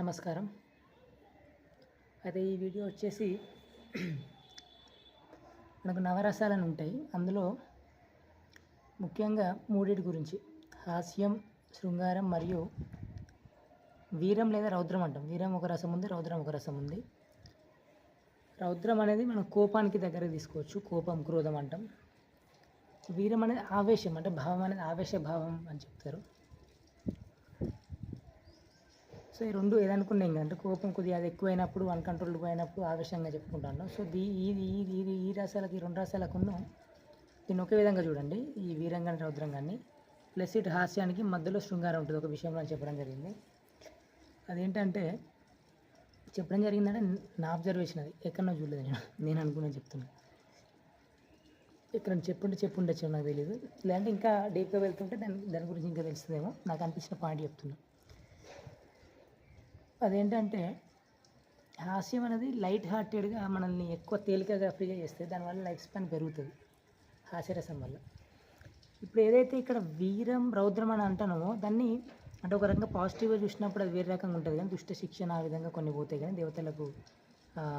నమస్కారం. అయితే ఈ వీడియో వచ్చేసి మనకు నవరసాలను ఉంటాయి. అందులో ముఖ్యంగా మూడింటి గురించి హాస్యం శృంగారం మరియు వీరం లేదా రౌద్రం అంటాం. వీరం ఒక రసం ఉంది రౌద్రం ఒక రసం ఉంది. రౌద్రం అనేది మనం కోపానికి దగ్గర తీసుకోవచ్చు కోపం క్రోధం అంటాం. వీరం అనేది ఆవేశం అంటే భావం అనేది ఆవేశ భావం అని చెప్తారు. సో ఈ రెండు ఏదనుకున్నాం అంటే కోపం కొద్దిగా అది ఎక్కువైనప్పుడు అన్కంట్రోల్ పోయినప్పుడు ఆవేశంగా చెప్పుకుంటాను. సో దీ ఇది ఇది ఇది ఈ రసాలకి ఈ రెండు రసాలకును దీన్ని ఒకే విధంగా చూడండి. ఈ వీరంగాన్ని రౌద్రంగాన్ని ప్లస్ ఇటు హాస్యానికి మధ్యలో శృంగారం ఉంటుంది ఒక విషయంలో చెప్పడం జరిగింది. అదేంటంటే చెప్పడం జరిగిందంటే నా అబ్జర్వేషన్ అది. ఎక్కడో చూడలేదు నేను. నేను అనుకునే చెప్తున్నా. ఇక్కడ చెప్పుంటే చెప్పుండొచ్చు నాకు తెలియదు లేదంటే ఇంకా డీప్గా వెళ్తుంటే దాని దాని గురించి ఇంకా తెలుస్తుందేమో. నాకు అనిపించిన పాయింట్ చెప్తున్నాను అదేంటంటే హాస్యం అనేది లైట్ హార్టెడ్గా మనల్ని ఎక్కువ తేలికగా ఫ్రీగా చేస్తే దానివల్ల లైఫ్ స్పాన్ పెరుగుతుంది హాస్యరసం వల్ల. ఇప్పుడు ఏదైతే ఇక్కడ వీరం రౌద్రం అని అంటానో దాన్ని అంటే ఒక రకంగా పాజిటివ్గా చూసినప్పుడు అది వేరే రకంగా ఉంటుంది కానీ దుష్ట శిక్షణ ఆ విధంగా కొన్ని పోతాయి కానీ దేవతలకు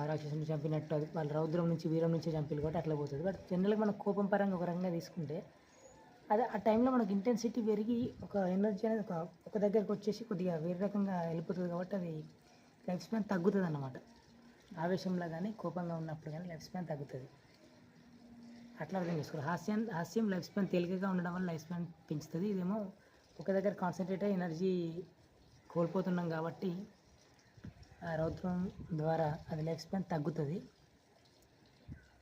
రాక్షసుని చంపినట్టు అది వాళ్ళ రౌద్రం నుంచి వీరం నుంచి చంపిలు కాబట్టి అట్లా పోతుంది. బట్ జనరల్గా మన కోపం పరంగా ఒక రకంగా తీసుకుంటే అదే ఆ టైంలో మనకు ఇంటెన్సిటీ పెరిగి ఒక ఎనర్జీ అనేది ఒక ఒక దగ్గరకు వచ్చేసి కొద్దిగా వేరే రకంగా వెళ్ళిపోతుంది కాబట్టి అది లైఫ్ స్పాన్ తగ్గుతుంది అన్నమాట ఆవేశంలో కానీ కోపంగా ఉన్నప్పుడు కానీ లైఫ్ స్పాన్ తగ్గుతుంది. అట్లా అర్థం చేసుకోవాలి. హాస్యం హాస్యం లైఫ్ స్పాన్ తేలికగా ఉండడం వల్ల లైఫ్ స్పాన్ పెంచుతుంది. ఇదేమో ఒక దగ్గర కాన్సన్ట్రేట్ అయ్యి ఎనర్జీ కోల్పోతున్నాం కాబట్టి ఆ రౌద్రం ద్వారా అది లైఫ్ స్పాన్ తగ్గుతుంది.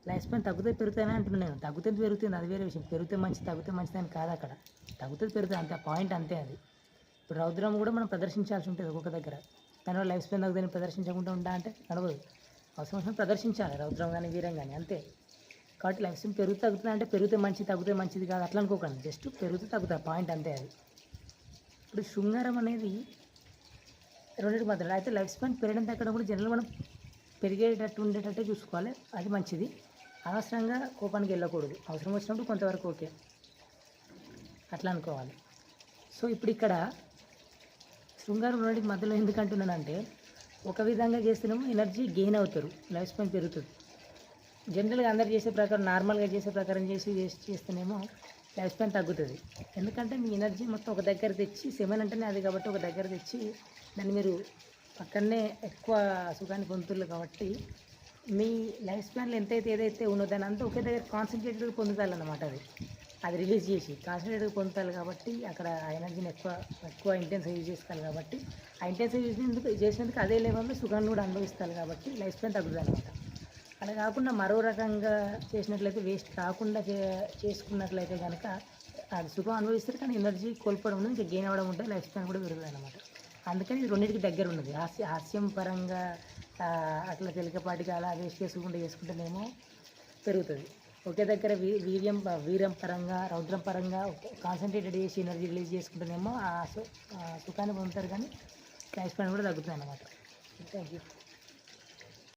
లైఫ్ స్పాన్ తగ్గుతే పెరుగుతాయని అంటున్నాను నేను. తగ్గుతుంది పెరుగుతుంది అది వేరే విషయం. పెరిగితే మంచి తగ్గితే మంచిది అని కాదు అక్కడ. తగ్గుతుంది పెరుగుతుంది అంతే. పాయింట్ అంతే అది. ఇప్పుడు రౌద్రం కూడా మనం ప్రదర్శించాల్సి ఉంటుంది ఒక్కొక్క దగ్గర. దానివల్ల లైఫ్ స్పాన్ తగ్గుతుంది ప్రదర్శించకుండా ఉండా అంటే నడవదు. అవసరం అవసరం ప్రదర్శించాలి రౌద్రం కానీ వీరం కానీ అంతే. కాబట్టి లైఫ్ స్పాన్ పెరుగు తగ్గుతుంది అంటే పెరిగితే మంచి తగ్గితే మంచిది కాదు అట్లా అనుకోకండి. జస్ట్ పెరుగుతూ తగ్గుతుంది పాయింట్ అంతే అది. ఇప్పుడు శృంగారం అనేది రెండింటి మధ్యలో అయితే లైఫ్ స్పాన్ పెరగడం తగ్గడం కూడా జనరల్ మనం పెరిగేటట్టు ఉండేటట్టే చూసుకోవాలి. అది మంచిది. అనవసరంగా కోపానికి వెళ్ళకూడదు. అవసరం వచ్చినప్పుడు కొంతవరకు ఓకే. అట్లా అనుకోవాలి. సో ఇప్పుడు ఇక్కడ శృంగారం రెండింటి మధ్యలో ఎందుకు అంటున్నానంటే ఒక విధంగా చేస్తేనేమో ఎనర్జీ గెయిన్ అవుతారు. లైఫ్ స్పాన్ పెరుగుతుంది. జనరల్గా అందరు చేసే ప్రకారం నార్మల్గా చేసే ప్రకారం చేసి చేసి చేస్తేనేమో లైఫ్ స్పాన్ తగ్గుతుంది. ఎందుకంటే మీ ఎనర్జీ మొత్తం ఒక దగ్గర తెచ్చి సెమెన్ అంటేనే అది కాబట్టి ఒక దగ్గర తెచ్చి దాన్ని మీరు పక్కనే ఎక్కువ సుఖాన్ని పొందుతున్నారు కాబట్టి మీ లైఫ్ స్పాన్లో ఎంతైతే ఏదైతే ఉన్నో దాని అంతా ఒకే దగ్గర కాన్సన్ట్రేటెడ్గా పొందుతారన్నమాట అది. అది రిలీజ్ చేసి కాన్సన్ట్రేట్గా పొందుతారు కాబట్టి అక్కడ ఆ ఎనర్జీని ఎక్కువ ఎక్కువ ఇంటెన్స్గా యూజ్ చేస్తారు కాబట్టి ఆ ఇంటెన్స్గా యూజ్ చేసినందుకు చేసినందుకు అదే లెవెల్లో సుఖాన్ని కూడా అనుభవిస్తారు కాబట్టి లైఫ్ స్పాన్ తగ్గుతుంది అనమాట అలా కాకుండా మరో రకంగా చేసినట్లయితే వేస్ట్ కాకుండా చే చేసుకున్నట్లయితే కనుక అది సుఖం అనుభవిస్తారు కానీ ఎనర్జీ కోల్పోవడం ఉంది ఇంకా గెయిన్ అవ్వడం ఉంటుంది లైఫ్ స్పాన్ కూడా పెరుగుతుంది అనమాట అందుకని ఇది రెండింటికి దగ్గర ఉన్నది. హాస్య హాస్యం పరంగా అట్లా తేలికపాటిగా అలా వేస్ట్ చేసుకుంటూ చేసుకుంటేనేమో పెరుగుతుంది. ఒకే దగ్గర వీ వీర్యం వీరం పరంగా రౌద్రం పరంగా కాన్సన్ట్రేటెడ్ చేసి ఎనర్జీ రిలీజ్ చేసుకుంటేనేమో ఆ సుఖాన్ని పొందుతారు కానీ క్యాష్ పని కూడా తగ్గుతుంది అన్నమాట. Thank you